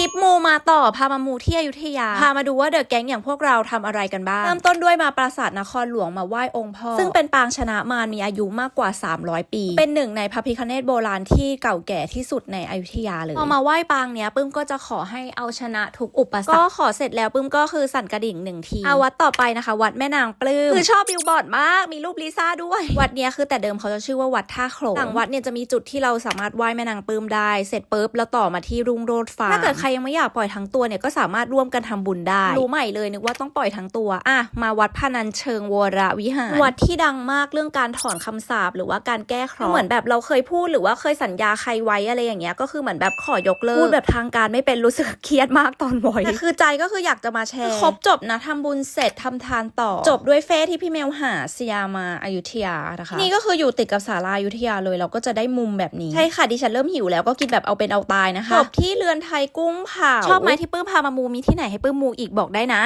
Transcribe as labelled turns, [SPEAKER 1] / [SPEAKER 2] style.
[SPEAKER 1] ริปมูมาต่อพามามูที่อยุธยา พามาดูว่าเดอะแก๊งอย่างพวกเราทำอะไรกันบ้าง เริ่มต้นด้วยมาปราสาทนครหลวงมาไหว้องค์พ่อ ซึ่งเป็นปางชนะมารมีอายุมากกว่า 300 ปี เป็นหนึ่งในพระพิคเนตโบราณที่เก่าแก่ที่สุดในอยุธยาเลย พอมาไหว้ปางเนี้ยปึ้มก็จะขอให้เอาชนะทุกอุปสรรค ก็ขอเสร็จแล้วปึ้มก็คือสั่นกระดิ่งหนึ่งทีอาวัดต่อไปนะคะ วัดแม่นางปลื้ม คือชอบบิลบอร์ดมาก มีรูปลิซ่าด้วย วัดเนี้ยคือแต่เดิมเขาจะชื่อว่าวัดท่าโขลงหลังวัดเนี่ยจะมีจุดที่เราสามารถไหว้แม่นางปลื้มได้ เสร็จปุ๊บแล้วต่อมาที่รุ่งโรจน์ฟาร์มถ้าเกิดใครยังไม่อยากปล่อยทั้งตัวเนี่ยก็สามารถร่วมกันทำบุญได้ รู้ใหม่เลยนึกว่าต้องปล่อยทั้งตัว อะ มาวัดพนัญเชิงวรวิหาร วัดที่ดังมากเรื่องการถอนคำสาปหรือว่าการแก้เคราะห์เหมือนแบบเราเคยพูดหรือว่าเคยสัญญาใครไว้อะไรอย่างเงี้ยก็คือเหมือนแบบขอยกเลิกพูดแบบทางการไม่เป็นรู้สึกเครียดมากตอนไว้แต่คือใจก็คืออยากจะมาแชร์ครบจบนะทำบุญเสร็จทำทานต่อ จบด้วยเฟสที่พี่เมลหาสยามาอายุทยานะคะนี่ก็คืออยู่ติดกับศาลาอายุทยาเลยเราก็จะได้มุมแบบนี้ใช่ค่ะดิฉันเริ่มหิวแล้วก็กินแบบเอาเป็นเอาตายนะคะจบที่เรือนไทยกุ้งเผาชอบไหมที่ปื้มพามามูมีที่ไหนให้ปื้มมูอีกบอกได้นะ